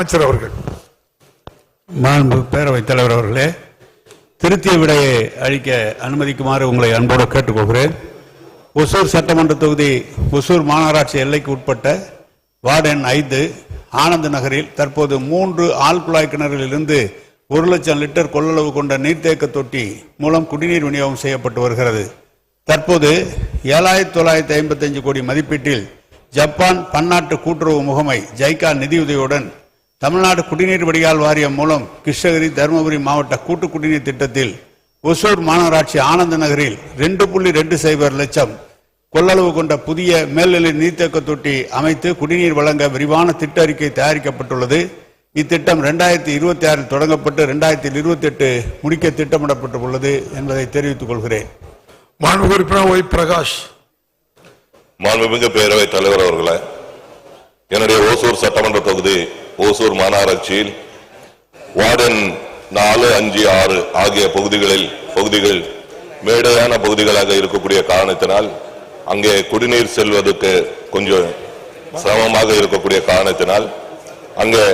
அமைச்சர் அவர்கள். மாண்பு பேரவைத் தலைவர் அவர்களே திருத்திய விடையை அளிக்க அனுமதிக்குமாறு உங்களை அன்போடு கேட்டுக்கொள்கிறேன். ஒசூர் சட்டமன்ற தொகுதி ஒசூர் மாநகராட்சி எல்லைக்கு உட்பட்ட வார்டு எண் ஐந்து ஆனந்த் நகரில் தற்போது மூன்று ஆழ்குழாய் கிணறுகளிலிருந்து ஒரு லட்சம் லிட்டர் கொள்ளளவு கொண்ட நீர்த்தேக்க தொட்டி மூலம் குடிநீர் விநியோகம் செய்யப்பட்டு வருகிறது. தற்போது ஏழாயிரத்தி தொள்ளாயிரத்தி ஐம்பத்தஞ்சு கோடி மதிப்பீட்டில் ஜப்பான் பன்னாட்டு கூட்டுறவு முகமை ஜைகா நிதியுதவியுடன் தமிழ்நாடு குடிநீர் வடிகால் வாரியம் மூலம் கிருஷ்ணகிரி தருமபுரி மாவட்ட கூட்டு குடிநீர் திட்டத்தில் ஒசூர் மாநகராட்சி ஆனந்த நகரில் ரெண்டு புள்ளி ரெண்டு சைபர் லட்சம் கொள்ளளவு கொண்ட புதிய மேல்நிலை நீர்த்தேக்க தொட்டி அமைத்து குடிநீர் வழங்க விரிவான திட்ட அறிக்கை தயாரிக்கப்பட்டுள்ளது. இத்திட்டம் ரெண்டாயிரத்தி இருபத்தி ஆறில் தொடங்கப்பட்டு ரெண்டாயிரத்தி இருபத்தி எட்டு முடிக்க திட்டமிடப்பட்டுள்ளது என்பதை தெரிவித்துக் கொள்கிறேன். மாண்பு உறுப்பினர் ஒய் பிரகாஷ். மாண்புமிகு பேரவைத் தலைவர் அவர்களே என்னுடைய ஓசூர் சட்டமன்ற தொகுதி ஓசூர் மாநகராட்சியில் வார்டன் நாலு அஞ்சு ஆறு ஆகிய பகுதிகளில் பகுதிகள் மேடையான பகுதிகளாக இருக்கக்கூடிய காரணத்தினால் அங்கே குடிநீர் செல்வதற்கு கொஞ்சம் சிரமமாக இருக்கக்கூடிய காரணத்தினால் அங்கே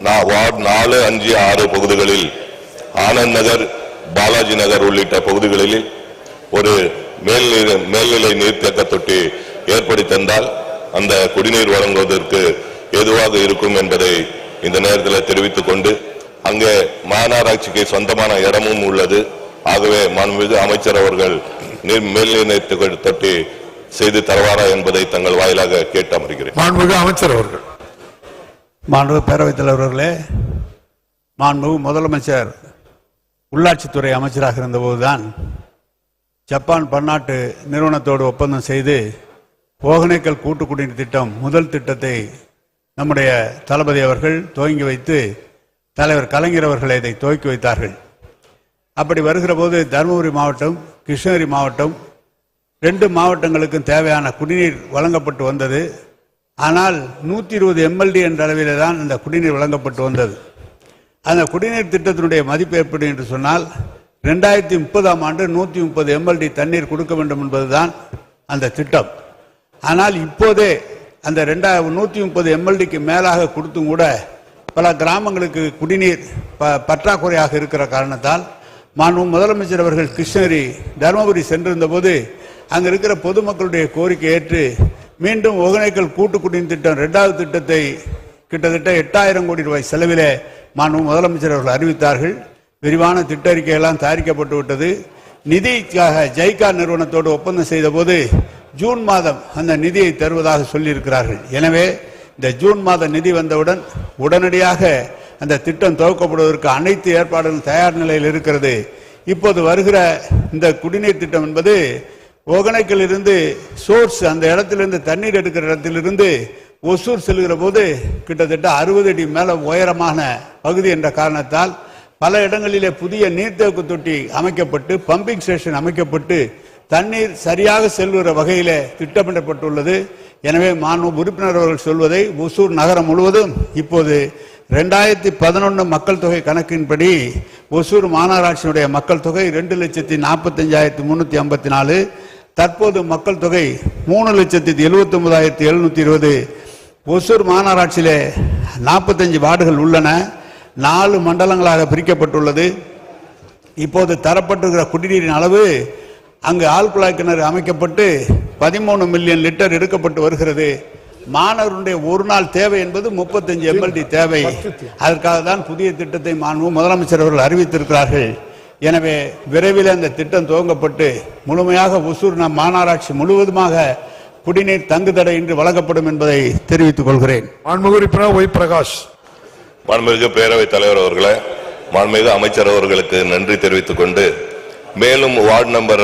நான் வார்டு நாலு அஞ்சு ஆறு பகுதிகளில் ஆனந்த் நகர் பாலாஜி நகர் உள்ளிட்ட பகுதிகளில் ஒரு மேல்நிலை மேல்நிலை நீர்த்தேக்க தொட்டி ஏற்படுத்தி தந்தால் அந்த குடிநீர் வழங்குவதற்கு ஏதுவாக இருக்கும் என்பதை இந்த நேரத்தில் தெரிவித்துக் கொண்டு அங்கே மாநகராட்சிக்கு சொந்தமான இடமும் உள்ளது. ஆகவே மாண்புமிகு அமைச்சர் அவர்கள் நீர் மேல்நிலை நீர்த்தேக்க தொட்டி செய்து தருவாரா என்பதை தங்கள் வாயிலாக கேட்டு அமர்கிறேன். மாண்புமிகு அமைச்சர் அவர்கள். மாண்பு பேரவைத் தலைவர்களே மாண்பு முதலமைச்சர் உள்ளாட்சித்துறை அமைச்சராக இருந்தபோதுதான் ஜப்பான் பன்னாட்டு நிறுவனத்தோடு ஒப்பந்தம் செய்து ஓகனேக்கல் கூட்டு குடிநீர் திட்டம் முதல் திட்டத்தை நம்முடைய தளபதி அவர்கள் துவங்கி வைத்து தலைவர் கலைஞர் அவர்கள் இதை துவக்கி வைத்தார்கள். அப்படி வருகிற போது தருமபுரி மாவட்டம் கிருஷ்ணகிரி மாவட்டம் ரெண்டு மாவட்டங்களுக்கும் தேவையான குடிநீர் வழங்கப்பட்டு வந்தது. ஆனால் நூற்றி இருபது எம்எல்டி என்ற அளவிலே தான் இந்த குடிநீர் வழங்கப்பட்டு வந்தது. அந்த குடிநீர் திட்டத்தினுடைய மதிப்பு எப்படி என்று சொன்னால் ரெண்டாயிரத்தி முப்பதாம் ஆண்டு நூற்றி முப்பது எம்எல்டி தண்ணீர் கொடுக்க வேண்டும் என்பதுதான் அந்த திட்டம். ஆனால் இப்போதே அந்த ரெண்டா நூற்றி முப்பது எம்எல்டிக்கு மேலாக கொடுத்தும் கூட பல கிராமங்களுக்கு குடிநீர் ப- பற்றாக்குறையாக இருக்கிற காரணத்தால் மாண்பு முதலமைச்சர் அவர்கள் கிருஷ்ணகிரி தருமபுரி சென்றிருந்த போது அங்க இருக்கிற பொதுமக்களுடைய கோரிக்கை ஏற்று மீண்டும் ஒகனைக்கல் கூட்டு குடிநீர் திட்டம் இரண்டாவது திட்டத்தை கிட்டத்தட்ட எட்டாயிரம் கோடி ரூபாய் செலவிலே மாண்பு முதலமைச்சர் அவர்கள் அறிவித்தார்கள். விரிவான திட்ட அறிக்கையெல்லாம் தயாரிக்கப்பட்டு விட்டது. நிதிக்காக ஜைகா நிறுவனத்தோடு ஒப்பந்தம் செய்த போது ஜூன் மாதம் அந்த நிதியை தருவதாக சொல்லியிருக்கிறார்கள். எனவே இந்த ஜூன் மாத நிதி வந்தவுடன் உடனடியாக அந்த திட்டம் துவக்கப்படுவதற்கு அனைத்து ஏற்பாடுகளும் தயார் நிலையில் இருக்கிறது. இப்போது வருகிற இந்த குடிநீர் திட்டம் என்பது ஒகனைக்கில் இருந்து சோர்ஸ் அந்த இடத்திலிருந்து தண்ணீர் எடுக்கிற இடத்திலிருந்து ஒசூர் செல்கிற போது கிட்டத்தட்ட அறுபது அடி மேல உயரமான பகுதி என்ற காரணத்தால் பல இடங்களிலே புதிய நீர்த்தேக்கு தொட்டி அமைக்கப்பட்டு பம்பிங் ஸ்டேஷன் அமைக்கப்பட்டு தண்ணீர் சரியாக செல்கிற வகையிலே திட்டமிடப்பட்டுள்ளது. எனவே மாண்பு உறுப்பினர் அவர்கள் சொல்வதை ஒசூர் நகரம் முழுவதும் இப்போது ரெண்டாயிரத்தி பதினொன்று மக்கள் தொகை கணக்கின்படி ஒசூர் மாநகராட்சியினுடைய மக்கள் தொகை ரெண்டு லட்சத்தி நாற்பத்தஞ்சாயிரத்தி முந்நூற்றி ஐம்பத்தி நாலு. தற்போது மக்கள் தொகை மூணு லட்சத்தி எழுபத்தி ஒன்பதாயிரத்தி எழுநூற்றி இருபது. ஒசூர் மாநகராட்சியில் நாற்பத்தஞ்சு வார்டுகள் உள்ளன. நாலு மண்டலங்களாக பிரிக்கப்பட்டுள்ளது. இப்போது தரப்பட்டிருக்கிற குடிநீரின் அளவு அங்கு ஆழ்குழாய் கிணறு அமைக்கப்பட்டு பதிமூணு மில்லியன் லிட்டர் எடுக்கப்பட்டு வருகிறது. மாணவருடைய ஒரு நாள் தேவை என்பது முப்பத்தஞ்சு எம்எல்டி தேவை. அதற்காக தான் புதிய திட்டத்தை மாண்பு முதலமைச்சர் அவர்கள் அறிவித்திருக்கிறார்கள். எனவே விரைவில் அந்த திட்டம் துவங்கப்பட்டு முழுமையாக ஒசூர் நம் மாநகராட்சி முழுவதுமாக குடிநீர் தங்குதடையின்றி வழங்கப்படும் என்பதை தெரிவித்துக் கொள்கிறேன். ஒய் பிரகாஷ். மாண்புமிகு பேரவைத் தலைவர் அவர்களே மாண்புமிகு அமைச்சர் அவர்களுக்கு நன்றி தெரிவித்துக் கொண்டு மேலும் வார்டு நம்பர்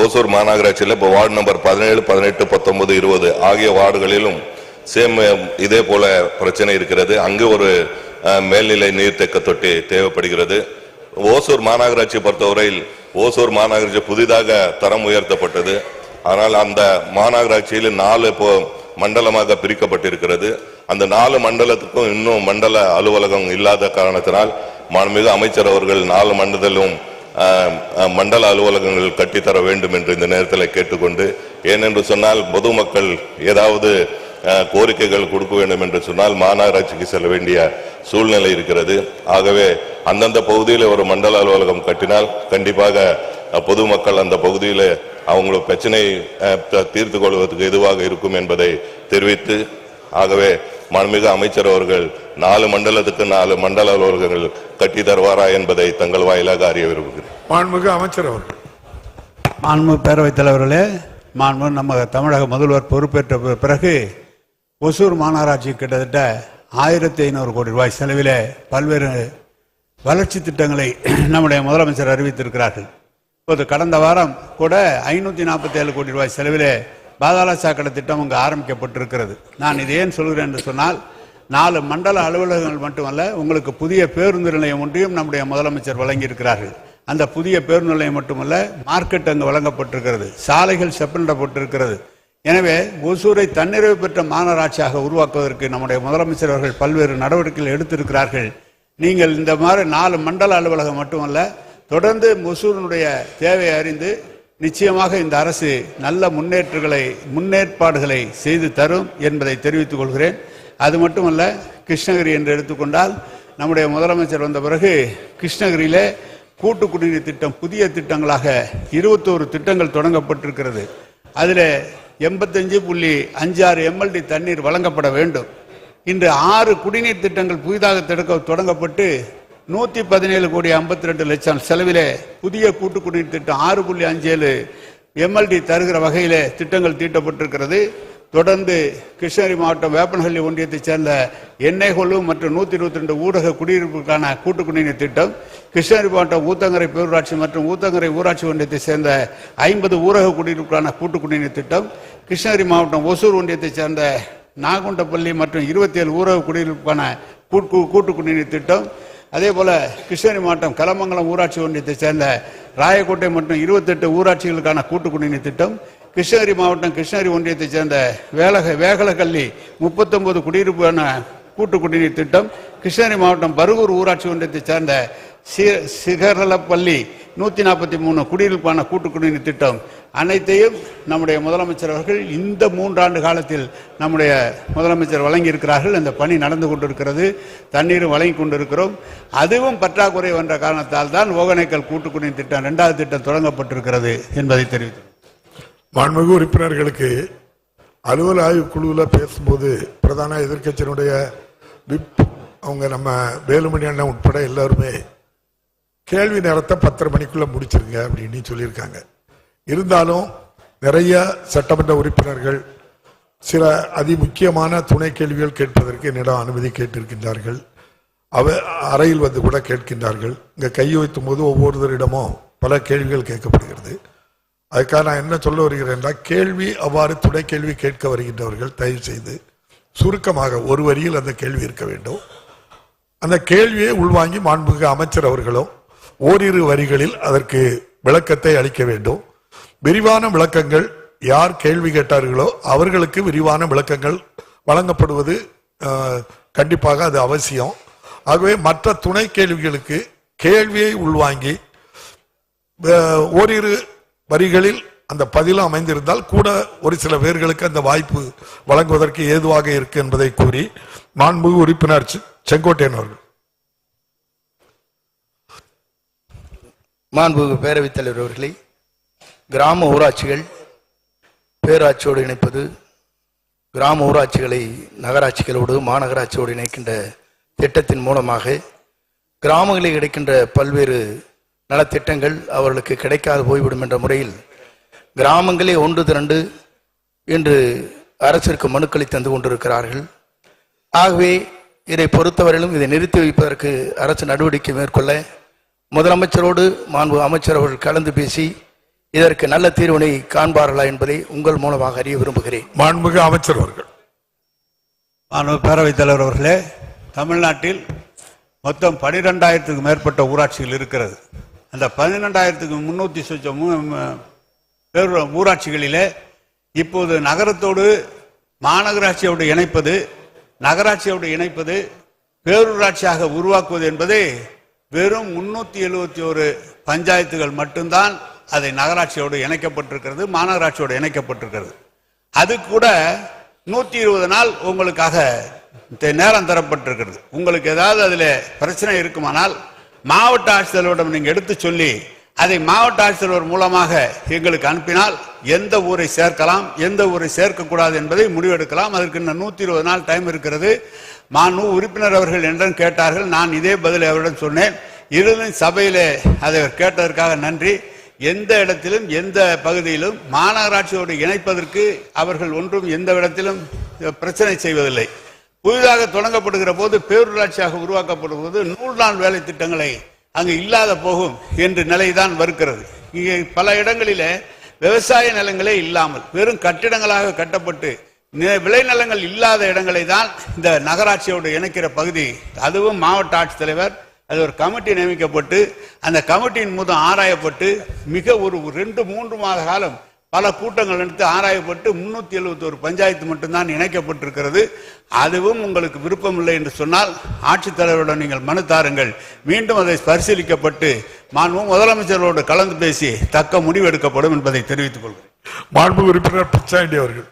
ஓசூர் மாநகராட்சியில் இப்போ வார்டு நம்பர் பதினேழு பதினெட்டு பத்தொன்பது இருபது ஆகிய வார்டுகளிலும் சேம் இதே போல பிரச்சனை இருக்கிறது. அங்கு ஒரு மேல்நிலை நீர்த்தேக்க தொட்டி தேவைப்படுகிறது. ஓசூர் மாநகராட்சி பொறுத்தவரையில் ஓசூர் மாநகராட்சி புதிதாக தரம் உயர்த்தப்பட்டது. ஆனால் அந்த மாநகராட்சியில் நாலு இப்போ மண்டலமாக பிரிக்கப்பட்டிருக்கிறது. அந்த நாலு மண்டலத்துக்கும் இன்னும் மண்டல அலுவலகம் இல்லாத காரணத்தினால் மாண்புமிகு அமைச்சர் அவர்கள் நாலு மண்டலம் மண்டல அலுவலகங்கள் கட்டித்தர வேண்டும் என்று இந்த நேரத்தில் கேட்டுக்கொண்டு ஏனென்று சொன்னால் பொதுமக்கள் ஏதாவது கோரிக்கைகள் கொடுக்க வேண்டும் என்று சொன்னால் மாநகராட்சிக்கு செல்ல வேண்டிய சூழ்நிலை இருக்கிறது. ஆகவே அந்தந்த பகுதியில் ஒரு மண்டல அலுவலகம் கட்டினால் கண்டிப்பாக பொதுமக்கள் அந்த பகுதியில் அவங்களோட பிரச்சனை தீர்த்து கொள்வதற்கு எதுவாக இருக்கும் என்பதை தெரிவித்து ஆகவே மாண்புமிகு அமைச்சர் அவர்கள் நாலு மண்டலத்துக்கு நாலு மண்டல அலுவலகங்கள் கட்டி தருவாரா என்பதை தங்கள் வாயிலாக அறிய விரும்புகிறேன். மாண்புமிகு அமைச்சர் அவர்கள். மாண்பு பேரவைத் தலைவர்களே மாண்பு நம்ம தமிழக முதல்வர் பொறுப்பேற்ற பிறகு ஒசூர் மாநகராட்சி கிட்டத்தட்ட ஆயிரத்தி ஐநூறு கோடி ரூபாய் செலவிலே பல்வேறு வளர்ச்சி திட்டங்களை நம்முடைய முதலமைச்சர் அறிவித்திருக்கிறார்கள். இப்போது கடந்த வாரம் கூட ஐநூத்தி நாற்பத்தி ஏழு கோடி ரூபாய் செலவிலே பாதாள சாக்கடை திட்டம் அங்கே ஆரம்பிக்கப்பட்டிருக்கிறது. நான் இது ஏன் சொல்கிறேன் என்று சொன்னால் நாலு மண்டல அலுவலகங்கள் மட்டுமல்ல உங்களுக்கு புதிய பேருந்து நிலையம் ஒன்றையும் நம்முடைய முதலமைச்சர் வழங்கியிருக்கிறார்கள். அந்த புதிய பேருந்து நிலையம் மட்டுமல்ல மார்க்கெட் அங்கு வழங்கப்பட்டிருக்கிறது. சாலைகள் செப்பனிடப்பட்டிருக்கிறது. எனவே ஒசூரை தன்னிறைவு பெற்ற மாநகராட்சியாக உருவாக்குவதற்கு நம்முடைய முதலமைச்சர் அவர்கள் பல்வேறு நடவடிக்கைகள் எடுத்திருக்கிறார்கள். நீங்கள் இந்த மாதிரி நாலு மண்டல அலுவலகம் மட்டுமல்ல தொடர்ந்து ஒசூரினுடைய தேவையை அறிந்து நிச்சயமாக இந்த அரசு நல்ல முன்னேற்றங்களை முன்னேற்பாடுகளை செய்து தரும் என்பதை தெரிவித்துக் கொள்கிறேன். அது மட்டுமல்ல கிருஷ்ணகிரி என்று எடுத்துக்கொண்டால் நம்முடைய முதலமைச்சர் வந்த பிறகு கிருஷ்ணகிரியிலே கூட்டு குடிநீர் திட்டம் புதிய திட்டங்களாக இருபத்தோரு திட்டங்கள் தொடங்கப்பட்டிருக்கிறது. அதில் எண்பத்தஞ்சு புள்ளி அஞ்சு ஆறு எம்எல்டி தண்ணீர் வழங்கப்பட வேண்டும். இன்று ஆறு குடிநீர் திட்டங்கள் புதிதாக தொடங்கப்பட்டு நூத்தி பதினேழு கோடி ஐம்பத்தி ரெண்டு லட்சம் செலவிலே புதிய கூட்டு குடிநீர் திட்டம் ஆறு புள்ளி அஞ்சு ஏழு எம்எல்டி தருகிற வகையிலே திட்டங்கள் தீட்டப்பட்டிருக்கிறது. தொடர்ந்து கிருஷ்ணகிரி மாவட்டம் வேப்பனஹள்ளி ஒன்றியத்தைச் சேர்ந்த எண்ணெய் கொள்ளு மற்றும் நூத்தி இருபத்தி ரெண்டு ஊரக குடியிருப்புக்கான கூட்டு குடிநீர் திட்டம். கிருஷ்ணகிரி மாவட்டம் ஊத்தங்கரை பேரூராட்சி மற்றும் ஊத்தங்கரை ஊராட்சி ஒன்றியத்தைச் சேர்ந்த ஐம்பது ஊரக குடியிருப்புக்கான கூட்டு குடிநீர் திட்டம். கிருஷ்ணகிரி மாவட்டம் ஒசூர் ஒன்றியத்தைச் சேர்ந்த நாகுண்டப்பள்ளி மற்றும் இருபத்தி ஏழு ஊரக குடியிருப்புக்கான கூட்டு கூட்டு குடிநீர் திட்டம். அதே போல கிருஷ்ணகிரி மாவட்டம் கலமங்கலம் ஊராட்சி ஒன்றியத்தைச் சேர்ந்த ராயக்கோட்டை மற்றும் இருபத்தெட்டு ஊராட்சிகளுக்கான கூட்டு குடிநீர் திட்டம் கிருஷ்ணகிரி மாவட்டம் கிருஷ்ணகிரி ஒன்றியத்தைச் சேர்ந்த வேலக வேகலக்கல்லி முப்பத்தொன்பது குடியிருப்பான கூட்டு குடிநீர் திட்டம் கிருஷ்ணகிரி மாவட்டம் பருகூர் ஊராட்சி ஒன்றியத்தைச் சேர்ந்த சிகரலப்பள்ளி நூத்தி நாற்பத்தி மூணு குடியிருப்பான கூட்டு குடிநீர் திட்டம் அனைத்தையும் நம்முடைய முதலமைச்சர் அவர்கள் இந்த மூன்றாண்டு காலத்தில் நம்முடைய முதலமைச்சர் வழங்கி இருக்கிறார்கள் பணி நடந்து கொண்டிருக்கிறது. தண்ணீரும் வழங்கி கொண்டிருக்கிறோம். அதுவும் பற்றாக்குறை என்ற காரணத்தால் தான் ஓகனைக்கல் கூட்டு குடிநீர் திட்டம் இரண்டாவது திட்டம் தொடங்கப்பட்டிருக்கிறது என்பதை தெரிவித்து மாண்புமிகு உறுப்பினர்களுக்கு அலுவல் ஆய்வு குழுவில் பேசும்போது பிரதான எதிர்கட்சியினுடைய விப் அவங்க நம்ம வேலுமணி அண்ணன் உட்பட எல்லாருமே கேள்வி நேரத்தை பத்தரை மணிக்குள்ள முடிச்சிருங்க அப்படின்னு சொல்லியிருக்காங்க. இருந்தாலும் நிறைய சட்டமன்ற உறுப்பினர்கள் சில அதி முக்கியமான துணை கேள்விகள் கேட்பதற்கு என்னிடம் அனுமதி கேட்டிருக்கின்றார்கள். அவ அறையில் வந்து கூட கேட்கின்றார்கள். இங்கே கை வைத்தும் போது ஒவ்வொருத்தரிடமும் பல கேள்விகள் கேட்கப்படுகிறது. அதுக்காக நான் என்ன சொல்ல வருகிறேன் என்றால் கேள்வி அவ்வாறு துணை கேள்வி கேட்க வருகின்றவர்கள் தயவு செய்து சுருக்கமாக ஒரு வரியில் அந்த கேள்வி இருக்க வேண்டும். அந்த கேள்வியை உள்வாங்கி மாண்புமிகு அமைச்சர் அவர்களும் ஓரிரு வரிகளில் அதற்கு விளக்கத்தை அளிக்க வேண்டும். விரிவான விளக்கங்கள் யார் கேள்வி கேட்டார்களோ அவர்களுக்கு விரிவான விளக்கங்கள் வழங்கப்படுவது கண்டிப்பாக அது அவசியம். ஆகவே மற்ற துணை கேள்விகளுக்கு கேள்வியை உள்வாங்கி ஓரிரு வரிகளில் அந்த பதிலும் அமைந்திருந்தால் கூட ஒரு சில பேர்களுக்கு அந்த வாய்ப்பு வழங்குவதற்கு ஏதுவாக இருக்கு என்பதை கூறி மாண்புமிகு உறுப்பினர் செங்கோட்டையன் அவர்கள். மாண்புமிகு பேரவைத் தலைவர் அவர்களே கிராம ஊராட்சிகள் பேராட்சியோடு இணைப்பது கிராம ஊராட்சிகளை நகராட்சிகளோடு மாநகராட்சியோடு இணைக்கின்ற திட்டத்தின் மூலமாக கிராமங்களில் கிடைக்கின்ற பல்வேறு நலத்திட்டங்கள் அவர்களுக்கு கிடைக்காது போய்விடும் என்ற முறையில் கிராமங்களே ஒன்று திரண்டு இன்று அரசிற்கு மனுக்களை தந்து கொண்டிருக்கிறார்கள். ஆகவே இதை பொறுத்தவரையிலும் இதை நிறுத்தி வைப்பதற்கு அரசு நடவடிக்கை மேற்கொள்ள முதலமைச்சரோடு மாண்பு அமைச்சர் அவர்கள் கலந்து பேசி இதற்கு நல்ல தீர்வினை காண்பார்களா என்பதை உங்கள் மூலமாக அறிய விரும்புகிறேன். மாண்புமிகு அமைச்சர் அவர்கள். மாண்பு பேரவைத் தலைவர் அவர்களே தமிழ்நாட்டில் மொத்தம் பனிரெண்டாயிரத்துக்கு மேற்பட்ட ஊராட்சிகள் இருக்கிறது. அந்த பன்னிரெண்டாயிரத்துக்கு முன்னூத்தி சொச்சம் பேர் ஊராட்சிகளிலே இப்போது நகரத்தோடு மாநகராட்சியோடு இணைப்பது நகராட்சியோடு இணைப்பது பேரூராட்சியாக உருவாக்குவது என்பது வெறும் முன்னூத்தி எழுபத்தி ஒரு பஞ்சாயத்துகள் மட்டும்தான் அதை நகராட்சியோடு இணைக்கப்பட்டிருக்கிறது மாநகராட்சியோடு இணைக்கப்பட்டிருக்கிறது. அது கூட நூத்தி இருபது நாள் உங்களுக்காக த- நேரம் தரப்பட்டிருக்கிறது. உங்களுக்கு ஏதாவது அதில் பிரச்சனை இருக்குமானால் மாவட்ட ஆட்சித்தலைவரிடம் நீங்க எடுத்து சொல்லி அதை மாவட்ட ஆட்சித்தலைவர் மூலமாக எங்களுக்கு அனுப்பினால் எந்த ஊரை சேர்க்கலாம் எந்த ஊரை சேர்க்கக்கூடாது என்பதை முடிவெடுக்கலாம். அதற்கு இன்னும் நூத்தி இருபது நாள் டைம் இருக்கிறது. மானு உறுப்பினர் அவர்கள் என்றும் கேட்டார்கள். நான் இதே பதிலை அவரிடம் சொன்னேன். இருந்தும் சபையிலே அதை கேட்டதற்காக நன்றி. எந்த இடத்திலும் எந்த பகுதியிலும் மாநகராட்சியோடு இணைப்பதற்கு அவர்கள் ஒன்றும் எந்த இடத்திலும் பிரச்சனை செய்வதில்லை. புதிதாக தொடங்கப்படுகிற போது பேரூராட்சியாக உருவாக்கப்படும் போது நூறு நாள் வேலை திட்டங்களை அங்கு இல்லாத போகும் என்ற நிலைதான் வருகிறது. இங்கே பல இடங்களில விவசாய நிலங்களே இல்லாமல் வெறும் கட்டிடங்களாக கட்டப்பட்டு விளைநிலங்கள் இல்லாத இடங்களை தான் இந்த நகராட்சியோடு இணைக்கிற பகுதி. அதுவும் மாவட்ட ஆட்சித்தலைவர் அது ஒரு கமிட்டி நியமிக்கப்பட்டு அந்த கமிட்டியின் மூலம் ஆராயப்பட்டு மிக ஒரு ரெண்டு மூன்று மாத காலம் பல கூட்டங்கள் நடத்தி ஆராயப்பட்டு முன்னூத்தி எழுபத்தி ஒரு பஞ்சாயத்து மட்டும்தான் இணைக்கப்பட்டிருக்கிறது. அதுவும் உங்களுக்கு விருப்பமில்லை என்று சொன்னால் ஆட்சித்தலைவரிடம் நீங்கள் மனு தாருங்கள். மீண்டும் அதை பரிசீலிக்கப்பட்டு மாண்பு முதலமைச்சரோடு கலந்து பேசி தக்க முடிவு எடுக்கப்படும் என்பதை தெரிவித்துக் கொள்கிறேன். மாண்பு உறுப்பினர் பிச்சாண்டி அவர்கள்.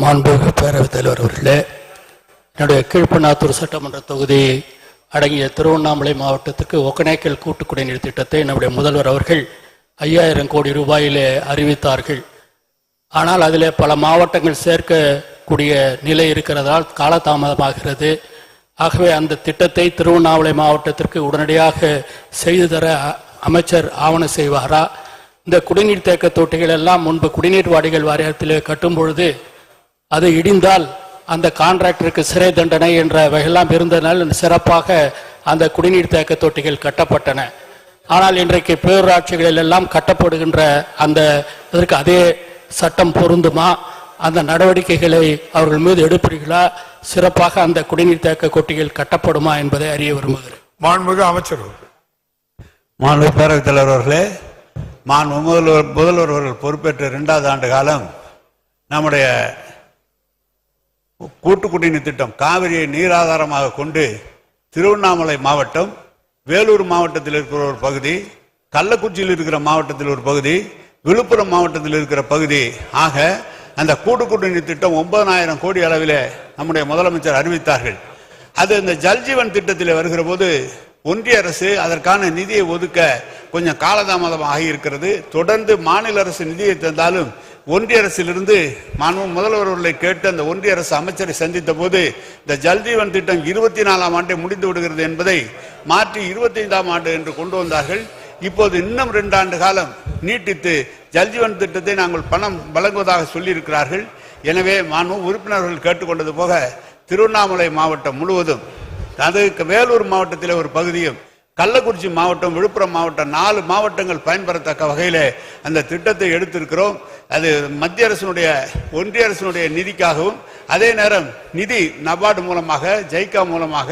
மாண்புமிகு பேரவைத் தலைவர் அவர்களே என்னுடைய கீழ்ப்பண்ணாத்தூர் சட்டமன்ற தொகுதி அடங்கிய திருவண்ணாமலை மாவட்டத்துக்கு ஒகனேக்கல் கூட்டு குடிநீர் திட்டத்தை நம்முடைய முதல்வர் அவர்கள் ஐயாயிரம் கோடி ரூபாயிலே அறிவித்தார்கள். ஆனால் அதில் பல மாவட்டங்கள் சேர்க்கக்கூடிய நிலை இருக்கிறதால் காலதாமதமாகிறது. ஆகவே அந்த திட்டத்தை திருவண்ணாமலை மாவட்டத்திற்கு உடனடியாக செய்து தர அ- அமைச்சர் ஆவணம் செய்வாரா? இந்த குடிநீர் தேக்க தொட்டிகள் எல்லாம் முன்பு குடிநீர் வாடிகள் வாரியத்தில் கட்டும் பொழுது அது இடிந்தால் அந்த கான்ட்ராக்டருக்கு சிறை தண்டனை என்ற வகையெல்லாம் இருந்ததனால் சிறப்பாக அந்த குடிநீர் தேக்க தொட்டிகள் கட்டப்பட்டன. ஆனால் இன்றைக்கு பேரூராட்சிகளில் எல்லாம் கட்டப்படுகின்ற அந்த இதற்கு அதே சட்டம் பொருந்துமா? அந்த நடவடிக்கைகளை அவர்கள் மீது எடுப்பீர்களா? சிறப்பாக அந்த குடிநீர் தேக்க தொட்டிகள் கட்டப்படுமா என்பதை அறிய விரும்புகிறேன். மாண்புமிகு அமைச்சர் அவர்கள். மாண்பு பேரவைத் தலைவர் அவர்களே மாண்பு முதல்வர் முதல்வர் அவர்கள் பொறுப்பேற்ற இரண்டாவது ஆண்டு காலம் நம்முடைய கூட்டு குடிநீர் திட்டம் காவிரியை நீராதாரமாக கொண்டு திருவண்ணாமலை மாவட்டம் வேலூர் மாவட்டத்தில் இருக்கிற ஒரு பகுதி கள்ளக்குறிச்சியில் இருக்கிற மாவட்டத்தில் ஒரு பகுதி விழுப்புரம் மாவட்டத்தில் இருக்கிற பகுதி. ஆக அந்த கூட்டு குடிநீர் திட்டம் ஒன்பதனாயிரம் கோடி அளவிலே நம்முடைய முதலமைச்சர் அறிவித்தார்கள். அது இந்த ஜல்ஜீவன் திட்டத்தில் வருகிற போது ஒன்றிய அரசு அதற்கான நிதியை ஒதுக்க கொஞ்சம் காலதாமதம் ஆகியிருக்கிறது தொடர்ந்து மாநில அரசு நிதியை தந்தாலும் ஒன்றிய அரசிலிருந்து மாண்பு முதல்வர் அவர்களை கேட்டு அந்த ஒன்றிய அரசு அமைச்சரை சந்தித்த போது இந்த ஜல்ஜீவன் திட்டம் இருபத்தி நாலாம் ஆண்டே முடிந்து விடுகிறது என்பதை மாற்றி இருபத்தி ஐந்தாம் ஆண்டு என்று கொண்டு வந்தார்கள். இப்போது இன்னும் ரெண்டு ஆண்டு காலம் நீட்டித்து ஜல்ஜீவன் திட்டத்தை நாங்கள் பணம் வழங்குவதாக சொல்லியிருக்கிறார்கள். எனவே மாண்பு உறுப்பினர்கள் கேட்டுக்கொண்டது போக திருவண்ணாமலை மாவட்டம் முழுவதும் அது வேலூர் மாவட்டத்தில் ஒரு பகுதியும் கள்ளக்குறிச்சி மாவட்டம் விழுப்புரம் மாவட்டம் நாலு மாவட்டங்கள் பயன்பெறத்தக்க வகையில் அந்த திட்டத்தை எடுத்திருக்கிறோம். அது மத்திய அரசினுடைய ஒன்றிய அரசினுடைய நிதிக்காகவும் அதே நேரம் நிதி நபார்டு மூலமாக ஜெய்கா மூலமாக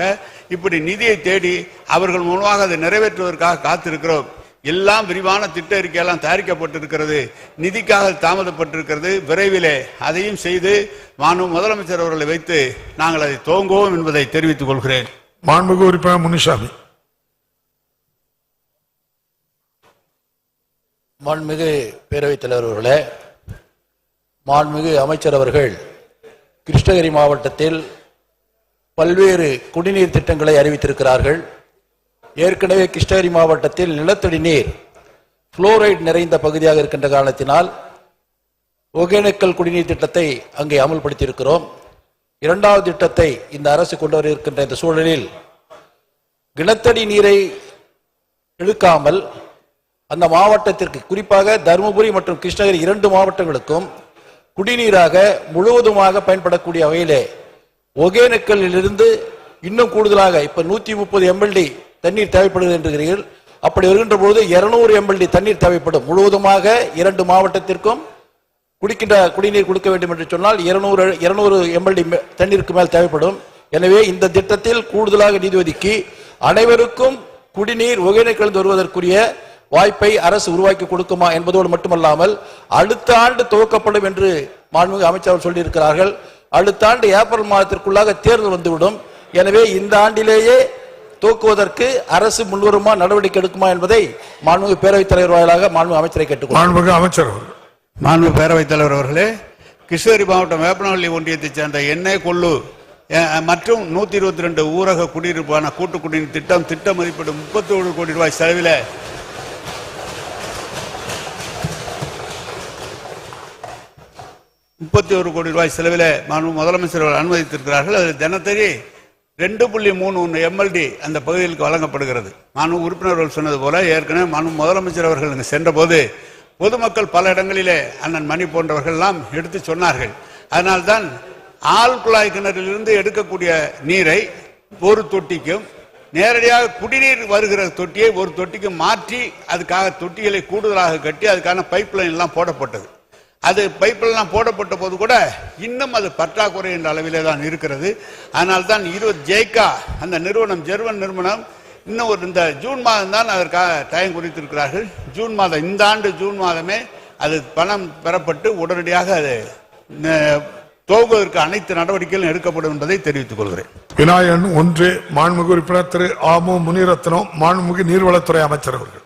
இப்படி நிதியை தேடி அவர்கள் மூலமாக அதை நிறைவேற்றுவதற்காக காத்திருக்கிறோம். எல்லாம் விரிவான திட்ட அறிக்கையெல்லாம் தயாரிக்கப்பட்டிருக்கிறது. நிதிக்காக தாமதப்பட்டிருக்கிறது. விரைவிலே அதையும் செய்து மாண்பு முதலமைச்சர் அவர்களை வைத்து நாங்கள் அதை துவங்குவோம் என்பதை தெரிவித்துக் கொள்கிறேன். மாண்புமிகு உறுப்பினர் முனிசாமி. மாண்புமிகு பேரவைத் தலைவர் அவர்களே மாண்புமிகு அமைச்சர் அவர்கள் கிருஷ்ணகிரி மாவட்டத்தில் பல்வேறு குடிநீர் திட்டங்களை அறிவித்திருக்கிறார்கள். ஏற்கனவே கிருஷ்ணகிரி மாவட்டத்தில் நிலத்தடி நீர் புளோரைடு நிறைந்த பகுதியாக இருக்கின்ற காரணத்தினால் ஒகேனக்கல் குடிநீர் திட்டத்தை அங்கே அமல்படுத்தியிருக்கிறோம். இரண்டாவது திட்டத்தை இந்த அரசு கொண்டு வர இருக்கின்ற இந்த சூழலில் நிலத்தடி நீரை இழுக்காமல் அந்த மாவட்டத்திற்கு குறிப்பாக தருமபுரி மற்றும் கிருஷ்ணகிரி இரண்டு மாவட்டங்களுக்கும் குடிநீராக முழுவதுமாக பயன்படக்கூடிய வகையிலே ஒகேனக்கல்லிருந்து இன்னும் கூடுதலாக இப்ப நூத்தி முப்பது எம்எல்டி தண்ணீர் தேவைப்படுகிறது என்கிறீர்கள் அப்படி வருகின்ற போது இருநூறு எம்எல்டி தண்ணீர் தேவைப்படும். முழுவதுமாக இரண்டு மாவட்டத்திற்கும் குடிக்கின்ற குடிநீர் கொடுக்க வேண்டும் என்று சொன்னால் இருநூறு இருநூறு எம்எல்டி தண்ணீருக்கு மேல் தேவைப்படும். எனவே இந்த திட்டத்தில் கூடுதலாக நிதி ஒதுக்கி அனைவருக்கும் குடிநீர் ஒகேனக்கல் வருவதற்குரிய வாய்ப்பை அரசு உருவாக்கி கொடுக்குமா என்பதோடு மட்டுமல்லாமல் அடுத்த ஆண்டு துவக்கப்படும் என்று மாண்புமிகு அமைச்சர் சொல்லியிருக்கிறார்கள். அடுத்த ஆண்டு ஏப்ரல் மாதத்திற்குள்ளாக தேர்தல் வந்துவிடும். எனவே இந்த ஆண்டிலேயே துவக்குவதற்கு அரசு முன்வருமா நடவடிக்கை எடுக்குமா என்பதை மாண்புமிகு பேரவைத் தலைவர் வாயிலாக மாண்புமிகு அமைச்சரை கேட்டுக்கொள்கிறேன். மாண்புமிகு அமைச்சர் அவர்கள். மாண்பு பேரவைத் தலைவர் அவர்களே கிருஷ்ணகிரி மாவட்டம் வேப்பனவள்ளி ஒன்றியத்தைச் சேர்ந்த எண்ணெய் கொள்ளு மற்றும் நூத்தி இருபத்தி ரெண்டு ஊரக குடியிருப்பான கூட்டு குடிநீர் திட்டம் திட்ட மதிப்பீடு முப்பத்தி கோடி ரூபாய் செலவில் முப்பத்தி ஒரு கோடி ரூபாய் செலவில் முதலமைச்சர் அனுமதித்திருக்கிறார்கள். அதில் தினத்தறி ரெண்டு புள்ளி மூணு ஒன்று எம்எல்டி அந்த பகுதிகளுக்கு வழங்கப்படுகிறது. மாணவ உறுப்பினர்கள் சொன்னது போல ஏற்கனவே மனு முதலமைச்சர் அவர்கள் இங்கு சென்றபோது பொதுமக்கள் பல இடங்களிலே அண்ணன் மணி போன்றவர்கள்லாம் எடுத்து சொன்னார்கள். அதனால்தான் ஆள் குழாய் கிணறிலிருந்து எடுக்கக்கூடிய நீரை ஒரு தொட்டிக்கும் நேரடியாக குடிநீர் வருகிற தொட்டியை ஒரு தொட்டிக்கு மாற்றி அதுக்காக தொட்டிகளை கூடுதலாக கட்டி அதுக்கான பைப் லைன் எல்லாம் போடப்பட்டது. அது பைப்பெல்லாம் போடப்பட்ட போது கூட இன்னும் அது பற்றாக்குறை என்ற அளவிலே தான் இருக்கிறது. அதனால் தான் இருபது ஜெய்கா அந்த நிறுவனம் ஜெர்மன் நிறுவனம் இன்னும் ஒரு இந்த ஜூன் மாதம் தான் அதற்காக டைம் குறித்திருக்கிறார்கள். ஜூன் மாதம் இந்த ஆண்டு ஜூன் மாதமே அது பணம் பெறப்பட்டு உடனடியாக அது துவங்குவதற்கு அனைத்து நடவடிக்கைகளும் எடுக்கப்படும் என்பதை தெரிவித்துக் கொள்கிறேன். வினாயன் ஒன்று மாண்புமிகு உறுப்பினர் திரு ஆமு முனிரத்னம் மாண்புமிகு நீர்வளத்துறை அமைச்சர் அவர்கள்.